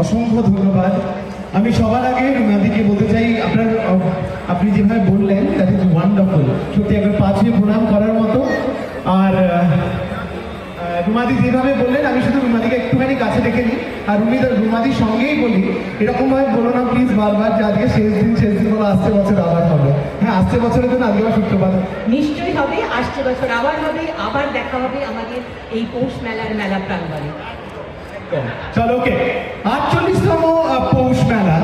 অসংখ্য ধন্যবাদ। আমি সবার আগে রুমাদিকে বলতে চাই, আপনার আপনি যেভাবে বললেন দ্যাট ইজ ওয়ান্ডারফুল সত্যি একবার পাঁচে প্রণাম করার মতো। আর রুমাদি যেভাবে বললেন, আমি শুধু রুমাদিকে একটুখানি কাছে ডেকে নিই। আর রুমি রুমাদির সঙ্গেই বলি, এরকমভাবে বলো না প্লিজ বারবার, যে আজকে শেষ দিন শেষ দিন বলো আসছে বছর আবার হবে। হ্যাঁ আসছে বছরের জন্য আজকে শুক্রবার। নিশ্চয়ই হবে, আসছে বছর আবার হবে, আবার দেখা হবে আমাদের এই পৌষ মেলার মেলা প্রাঙ্গণে। চলো ওকে আটচল্লিশতম পৌষ মেলা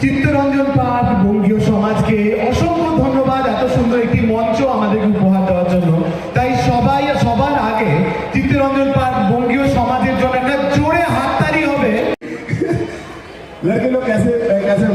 চিত্তরঞ্জন পাঠ বঙ্গীয় সমাজকে অসংখ্য ধন্যবাদ এত সুন্দর একটি মঞ্চ আমাদেরকে উপহার দেওয়ার জন্য তাই সবাই সবার আগে চিত্তরঞ্জন পাঠ বঙ্গীয় সমাজের জন্য একটা জোরে হাততালি হবে লড়কে লোক कैसे कैसे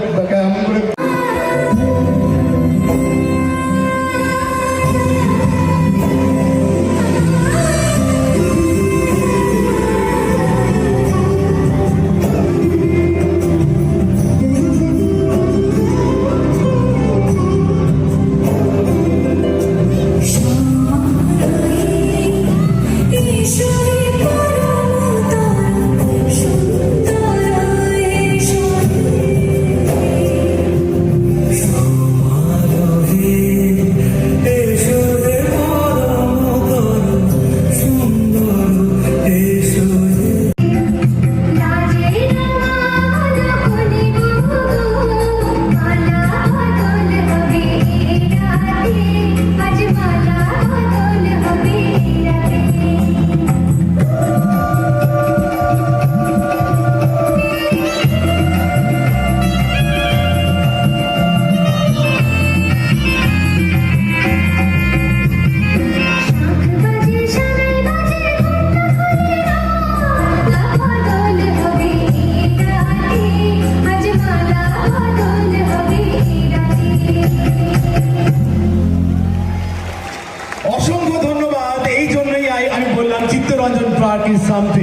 চিত্তরঞ্জন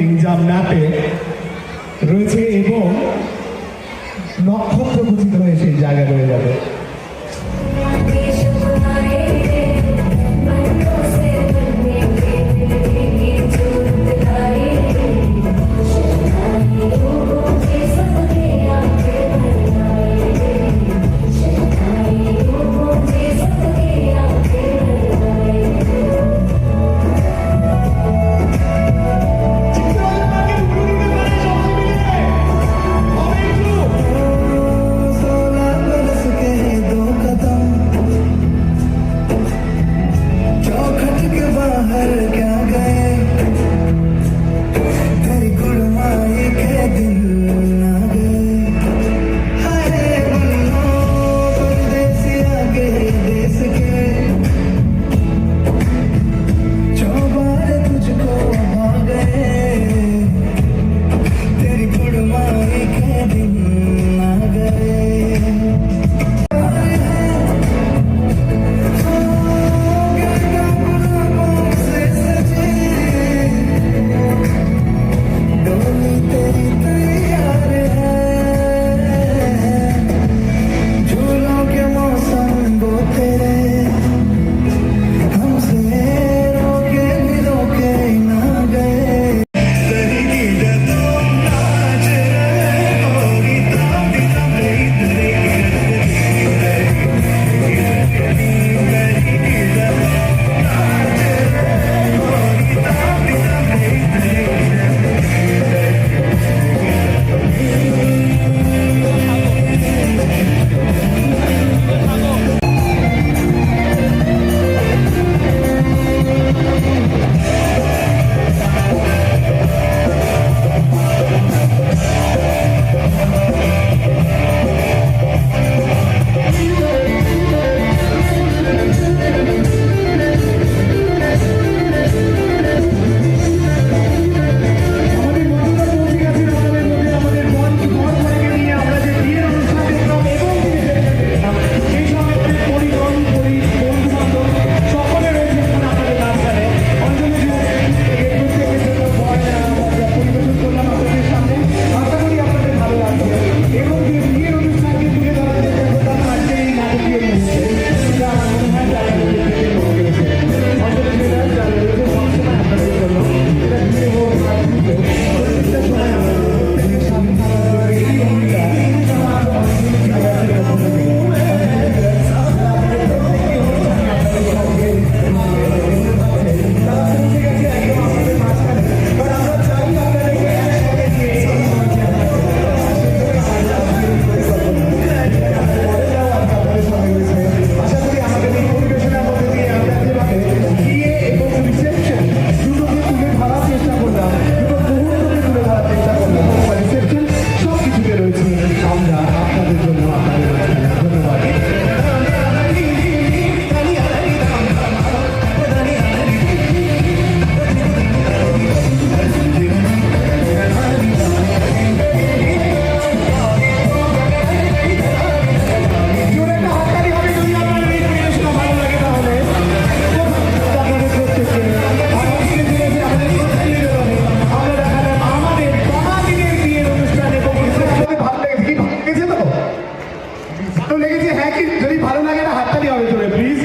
ভালো লেগেছে হ্যাঁ কি? যদি ভালো লাগে না, হাততালি হবে তোরে please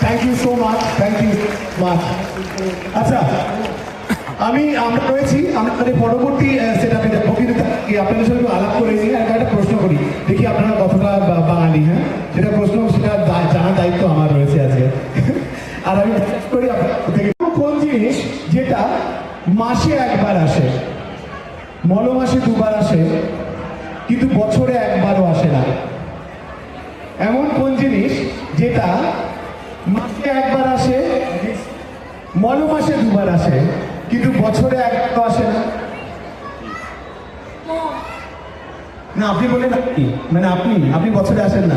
thank you so much thank you much আচ্ছা আমি, আমরা রয়েছি আমাদের পরবর্তী সেট আপে দেখব কিন্তু আপনাদের সঙ্গে আলাপ করেছি আর একটা প্রশ্ন করি। দেখি আপনারা কতটা বাঙালি হ্যাঁ? সেটা প্রশ্ন, সেটা জানার দায়িত্ব আমার রয়েছে আজকে। আর আমি করি কোন জিনিস যেটা মাসে একবার আসে? মল মাসে দুবার আসে, কিন্তু বছরে একবারও আসে না। এমন কোন জিনিস যেটা মাসে একবার আসে মল মাসে দুবার আসে, কিন্তু বছরে একবার আসে না? না, আপনি বলেন আপনি মানে আপনি আপনি বছরে আসেন না।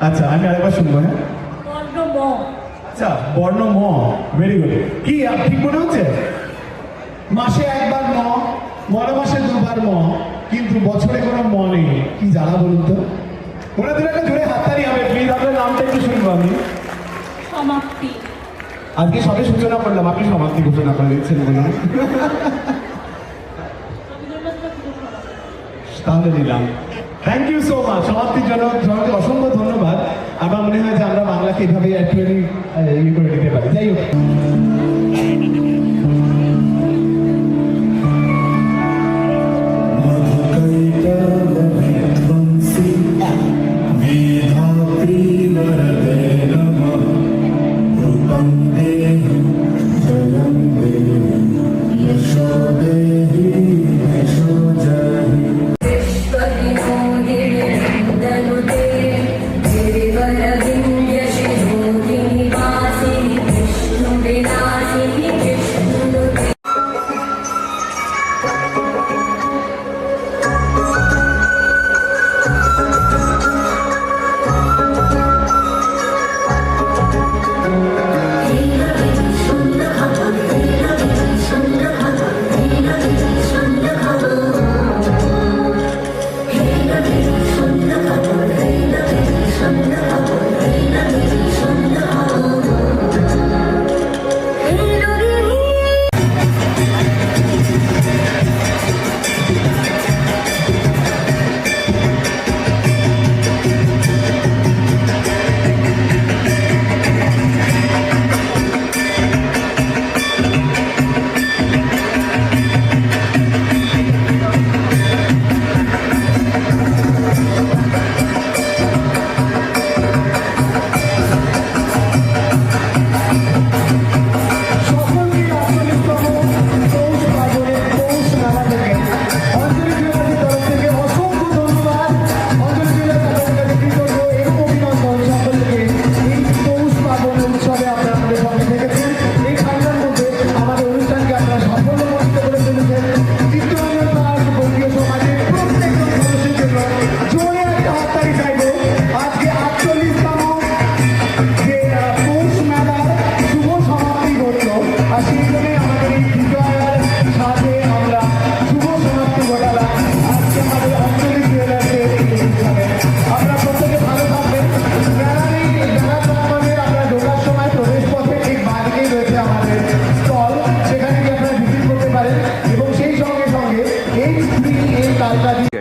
আচ্ছা আমি আরেকবার শুনব হ্যাঁ? আচ্ছা বর্ণ ম ভেরি গুড কি আপ- ঠিক মনে হচ্ছে? মাসে একবার ম মাসে দুবার ম, কিন্তু বছরে কোনো ম নেই। কি জানা বলুন তো। একটা জোরে হাততালি হবে প্লিজ আপনার নামটা একটু শুনব আমি। সমাপ্তি। আজকে সবে সূচনা করলাম আপনি সমাপ্তি ঘোষণা করে দিচ্ছেন বলুন। তাহলে নিলাম। থ্যাংক ইউ সো মাচ সমাপ্তির জন্য সবাইকে অসংখ্য ধন্যবাদ। আমার মনে হয় যে আমরা বাংলাকে এভাবে একটুখানি ইয়ে করে দিতে পারি। যাই হোক।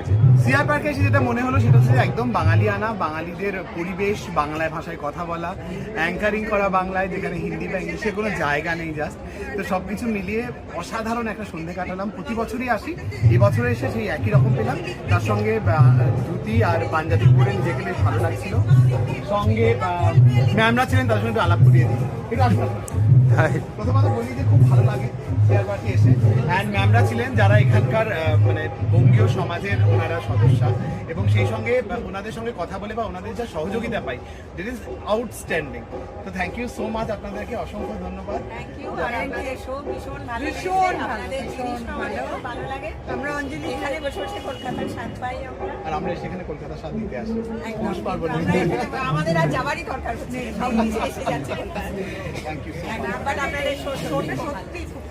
কালকাজি সিআর পার্কে এসে যেটা মনে হলো সেটা হচ্ছে একদম বাঙালি আনা বাঙালিদের পরিবেশ বাংলায় ভাষায় কথা বলা অ্যাঙ্কারিং করা বাংলায় যেখানে হিন্দি বা ইংলিশে কোনো জায়গা নেই জাস্ট তো সব কিছু মিলিয়ে অসাধারণ একটা সন্ধে কাটালাম। প্রতি বছরই আসি এবছরে এসে সেই একই রকম পেলাম। তার সঙ্গে ধুতি আর পাঞ্জাবি পরে নিজেকে বেশ ভালো লাগছিল। সঙ্গে ম্যামরা ছিলেন তার সঙ্গে একটু আলাপ করিয়ে দিই। আসুন আসুন। প্রথমত বলি যে খুব ভালো লাগে। শেয়ার পার্কে এসে অ্যান্ড ম্যামরা ছিলেন যারা এখানকার মানে বঙ্গীয় সমাজের ওনারা সদস্য। এবং সেই সঙ্গে ওনাদের সঙ্গে কথা বলে বা ওনাদের যা সহযোগিতা পাই দিট ইজ আউটস্ট্যান্ডিং তো থ্যাংক ইউ সো মাচ আপনাদেরকে অসংখ্য ধন্যবাদ। থ্যাংক ইউ আর আপনাদের শো ভীষণ ভালো ভীষণ লেগেছে। ভালো, আপনাদের ভীষণ জিনিসও ভালো। আমাদেরও ভালো লাগে। আমরা অঞ্জলি বসে বসে কলকাতার স্বাদ পাই আমরা। সেখানে কলকাতার স্বাদ দিতে আসি। পৌষ পার্বণে। আমাদের আর যাবারই দরকার হচ্ছে। সব কিছু এসে যাচ্ছে। Thank you so much